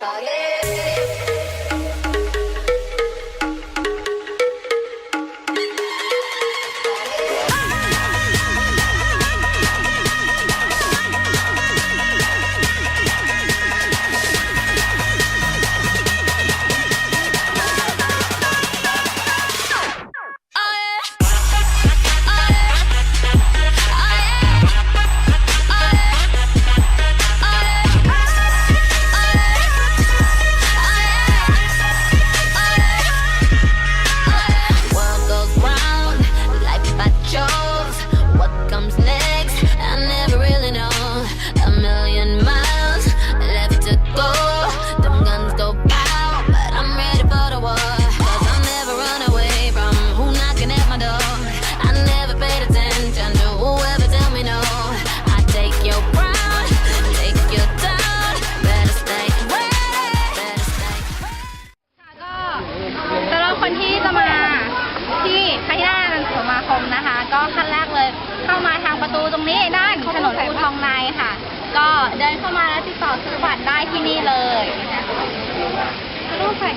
World ก็ขั้นแรกเลย เข้ามาทางประตูตรงนี้ด้านถนนอูทองในค่ะ ก็เดินเข้ามาแล้วติดต่อซื้อบัตรได้ที่นี่เลยรูปใส่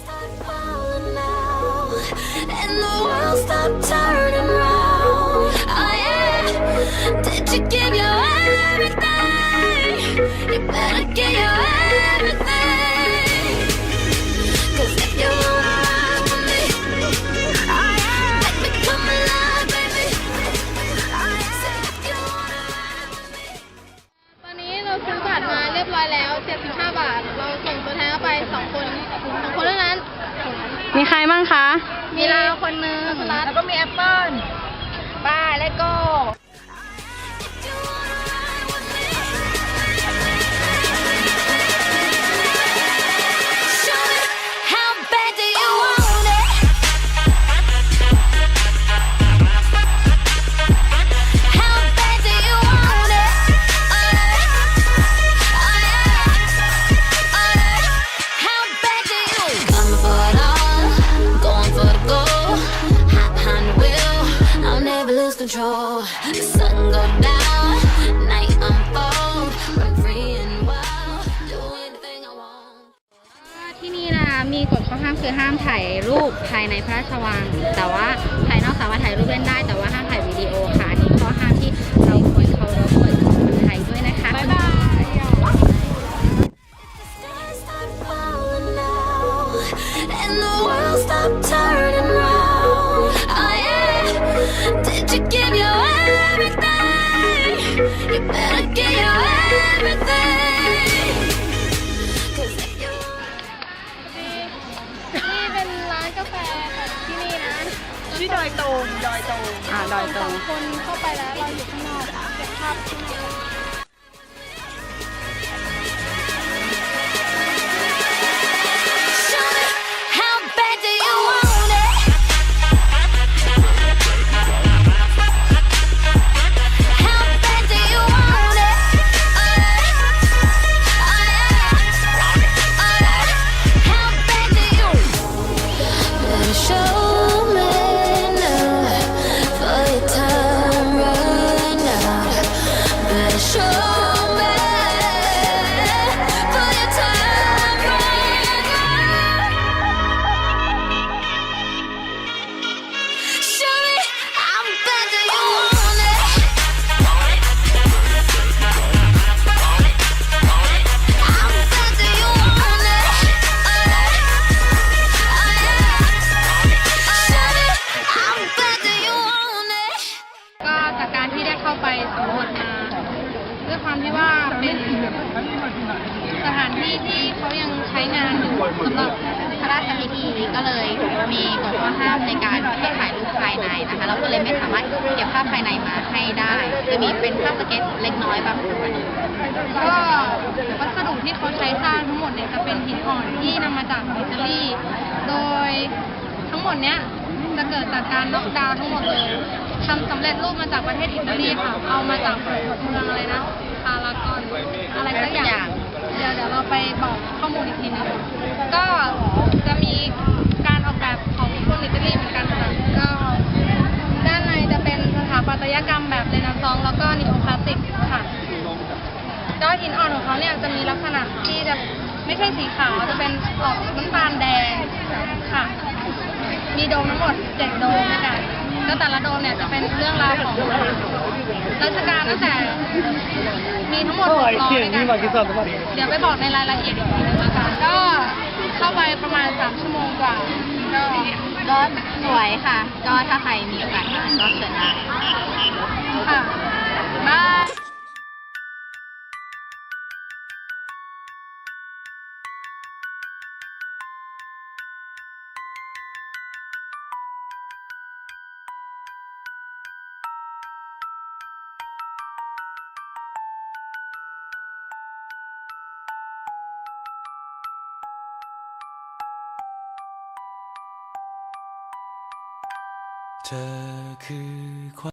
Start falling now, and the world stop turning round. Oh yeah, did you give your everything? You better give your everything. แล้วก็มีแอปเปิ้ลป้าแล้วก็ control. The sun go down, night unfold. I'm free and wild, do anything I want. ที่นี่นะคะมีกฎข้อห้ามคือห้ามถ่ายรูปภายในพระราชวัง แต่ว่าภายนอกสามารถถ่ายรูปเล่นได้แต่ว่าห้ามถ่ายวิดีโอค่ะอันนี้ข้อห้ามที่ อดอยตูมดอยตูมอ่าดอยตูสอมงคนเข้าไปแล้วเราอยู่ข้างนอกเก็บภาพข้างใน Better สำหรับพระราชพิธีก็เลยมีกฎข้อห้ามในการให้ถ่ายรูปภายในนะคะ เราก็เลยไม่สามารถเก็บภาพภายในมาให้ได้ จะมีเป็นภาพสเก็ตเล็กน้อยบางส่วนก็วัสดุที่เขาใช้สร้างทั้งหมดเนี่ยจะเป็นหินอ่อนที่นำมาจากอิตาลีโดยทั้งหมดเนี้ยจะเกิดจากการน็อกดาวทั้งหมดเลยทำสำเร็จรูปมาจากประเทศอิตาลีค่ะ เอามาจากเมืองอะไรนะพารากอนอะไรสักอย่าง เดี๋ยวเดี๋ยวเราไปบอกข้อมูลอีกทีนึงก็จะมีการออกแบบของคนอิตาลีเหมือนกันค่ะก็ด้านในจะเป็นสถาปัตยกรรมแบบเรเนซองส์แล้วก็นีโอคลาสสิกค่ะก็หินอ่อนของเขาเนี่ยจะมีลักษณะที่จะไม่ใช่สีขาวจะเป็นออกน้ำตาลแดงค่ะ มีโดมทั้งหมดเจ็ดโดมด้วยกัน แล้วแต่ละโดมเนี่ยจะเป็นเรื่องราวของรัชกาลตั้งแต่ มีทั้งหมดหกร้อยด้วยกันเดี๋ยวไปบอกในรายละเอียดอีกทีนึงแล้วกันก็เข้าไปประมาณสามชั่วโมงกว่าก็ก็สวยค่ะ ก็ถ้าใครมีโอกาสมาก็เชิญได้ค่ะบาย ธอคือคว